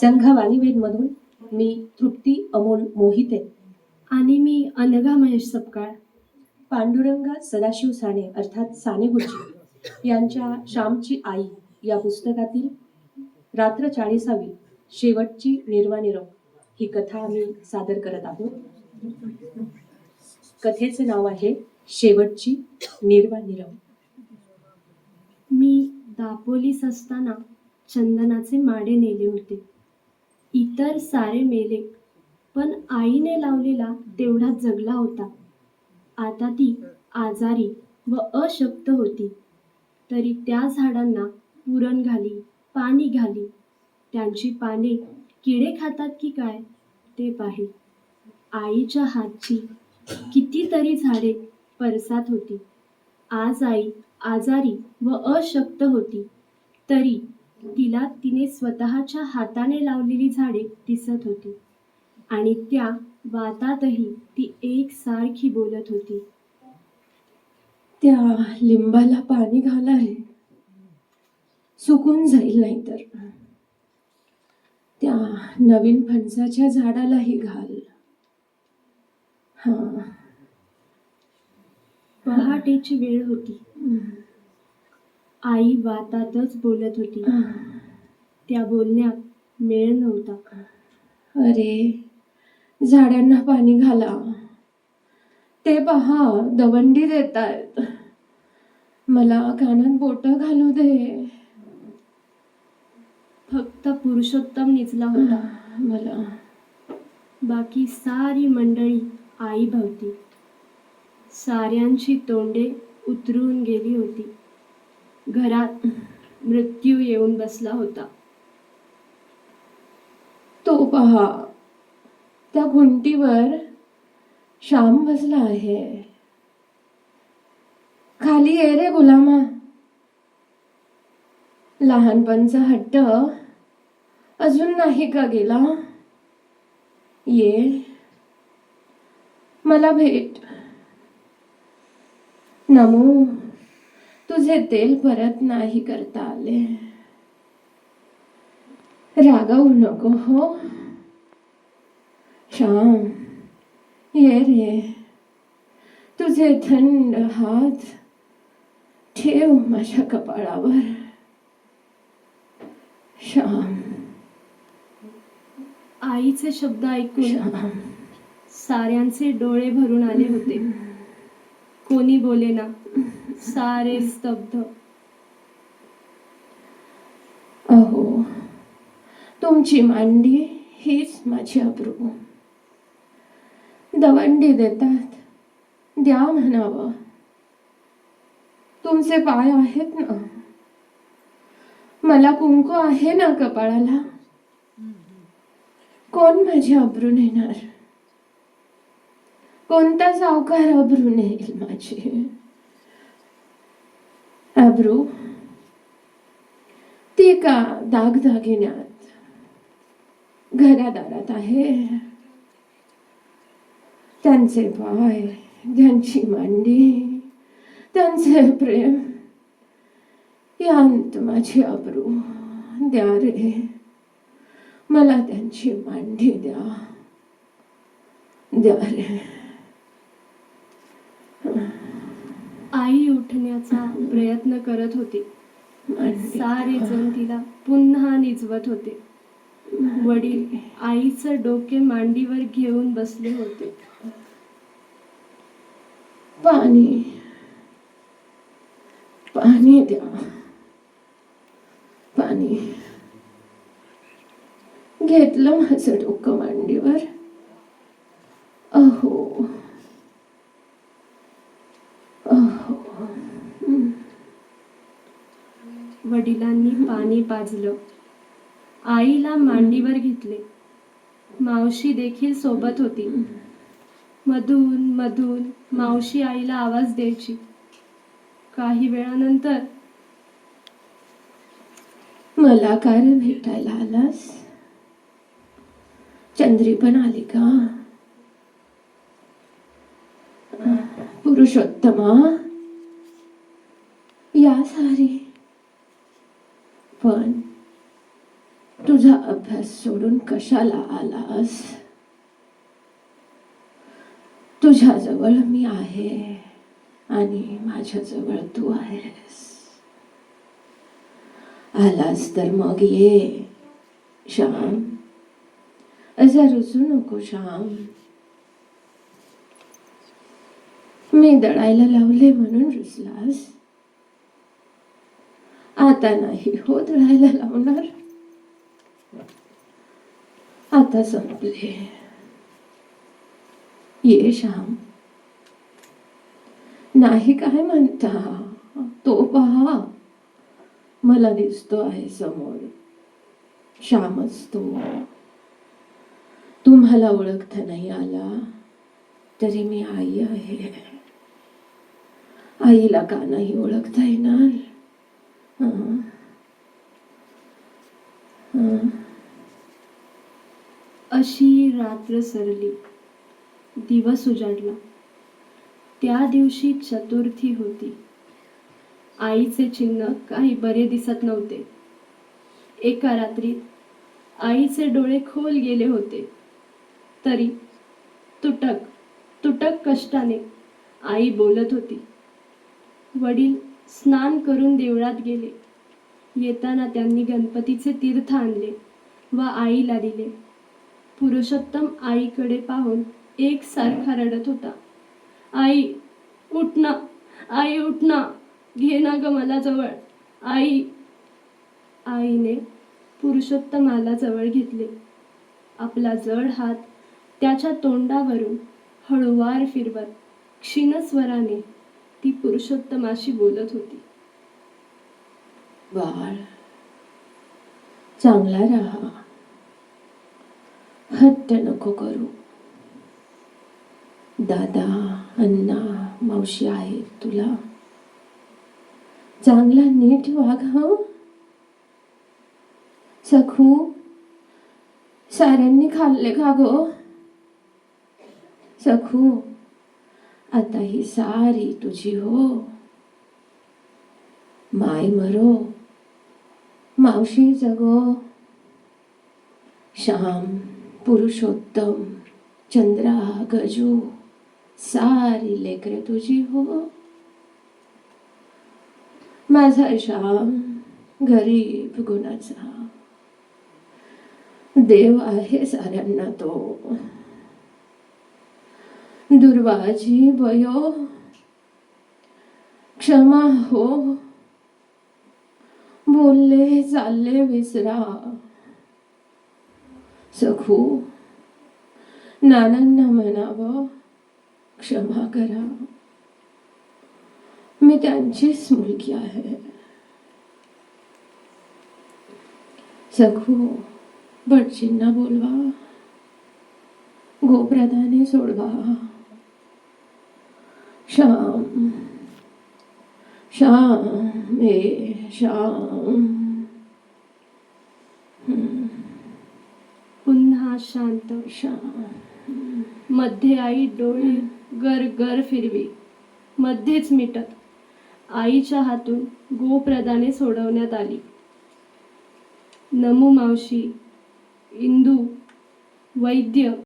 संघ वाणीवेदमधून मी तृप्ती अमोल मोहिते. आणि मी अनघा महेश सपकाळ. पांडुरंग सदाशिव साने अर्थात साने गुरुजी यांच्या श्यामची आई या पुस्तकातील रात्र चाळीसावी शेवटची निर्वानिरव ही कथा आम्ही सादर करत आहोत. कथेचे नाव आहे शेवटची निर्वानिरव मी दापोलीस असताना चंदनाचे माडे नेले होते. इतर सारे मेले. पण आईने लावलेला तेवढा जगला होता. आता ती आजारी व अशक्त होती. तरी त्या झाडांना पुरण घाली पाणी घाली. त्यांची पाने किडे खातात की काय ते पाहि. आईच्या हातची कितीतरी झाडे परसात होती. आज आई आजारी व अशक्त होती. तरी तिला तिने स्वतःच्या हाताने लावलेली झाडे दिसत होती. आणि त्या वातातही ती एकसारखी बोलत होती. त्या लिंबाला पाणी घाला रे. सुकून जाईल नाहीतर. त्या नवीन फणसाच्या झाडालाही घाल. हा. पहाटेची वेळ होती. आई वातातच बोलत होती. त्या बोलण्यात मेळ नव्हता. अरे झाडांना पाणी घाला. ते पहा दवंडी देत आहेत मला कानात बोट घालू दे. फक्त पुरुषोत्तम निजला होता. मला. बाकी सारी मंडळी आई भवती. साऱ्यांची तोंडे उतरून गेली होती. घरात मृत्यू येऊन बसला होता. तो पहा त्या घुंटीवर श्याम बसला आहे. खाली ये रे गुलामा. लहानपणचा हट्ट अजून नाही का गेला? ये. मला भेट. नमो. तुझे तेल परत नाही करता आले. रागावू नको हो. श्याम ये रे. तुझे थंड हात ठेव माझ्या कपाळावर. श्याम. आईचे शब्द ऐकून श्याम. साऱ्यांचे डोळे भरून आले होते. कोणी बोलेना सारे स्तब्ध. अहो तुमची मांडी हीच माझी अब्रू. दवंडी देतात द्या म्हणावं. तुमचे पाय आहेत ना? मला कुंकू आहे ना कपाळाला? कोण माझी अब्रू नेणार? कोणता सावकार अब्रू नेईल माझी? अब्रू ती का दागदागिन्यात घरादारात आहे त्यांचे पाय त्यांची मांडी त्यांचे प्रेम यांत माझी अब्रू द्या रे मला त्यांची मांडी द्या द्या रे आई उठण्याचा प्रयत्न करत होती. सारे जण तिला पुन्हा निजवत होते. वडील आईचं डोके मांडीवर घेऊन बसले होते. पाणी. पाणी द्या. पाणी. घेतलं माझं डोकं मांडीवर अहो अहो हं. वडिलांनी पाणी पाजलं. आईला मांडीवर घेतले. मावशी देखील सोबत होती. मधून मधून मावशी आईला आवाज द्यायची. काही वेळानंतर मला काय भेटायला आलास? चंद्री पण आली का? पुरुषोत्तमा? या सारी पण तुझा अभ्यास सोडून कशाला आलास तुझ्याजवळ मी आहे आणि माझ्याजवळ तू आहेस. आलास तर मग ये श्याम. असं रुचू नको श्याम. मी दळायला लावले म्हणून रुजलास आता नाही हो दळायला लावणार. आता संपले. ये श्याम. नाही काय म्हणता? तो पहा. मला दिसतो आहे समोर. श्यामच तो तुम्हाला ओळखता नाही आला तरी मी आई आहे. आईला का नाही ओळखता येणार? हं. हं. अशी रात्र सरली. दिवस उजाडला. त्या दिवशी चतुर्थी होती. आईचे चिन्ह काही बरे दिसत नव्हते. एका रात्रीत आईचे डोळे खोल गेले होते. तरी तुटक तुटक कष्टाने आई बोलत होती. वडील स्नान करून देवळात गेले. येताना त्यांनी गणपतीचे तीर्थ आणले व आईला दिले. पुरुषोत्तम आईकडे पाहून एकसारखा रडत होता. आई उठ ना आई उठ ना घे ना ग मला जवळ आई. आईने पुरुषोत्तमाला जवळ घेतले. आपला जड हात त्याच्या तोंडावरून हळुवार फिरवत क्षीणस्वराने ती पुरुषोत्तमाशी बोलत होती. बाळ चांगला राहा. हट्ट नको करू. दादा अण्णा मावशी आहेत तुला. चांगला नीट वाघ हं? सखू साऱ्यांनी खाल्ले का गो? सखू आता ही सारी तुझी हो. माय मरो. मावशी जगो. श्याम पुरुषोत्तम चंद्रा गजू सारी लेकरे तुझी हो. माझा श्याम गरीब गुणाचा. देव आहे साऱ्यांना तो. दुर्वाजी भयो, क्षमा हो। बोलले चालले विसरा। सखू, नानांना मनाव क्षमा करा। मी त्यांचीच मुलगी आहे। सखू बडचिन्ना बोलवा। गोप्रदाने सोडवा। श्याम श्याम हे श्याम। पुन्हा शांत. श्याम। मध्ये आई डोळे गर गर फिरवी. मध्येच मिटत. आईच्या हातून गोप्रदाने सोडवण्यात आली. नमू मावशी इंदू वैद्य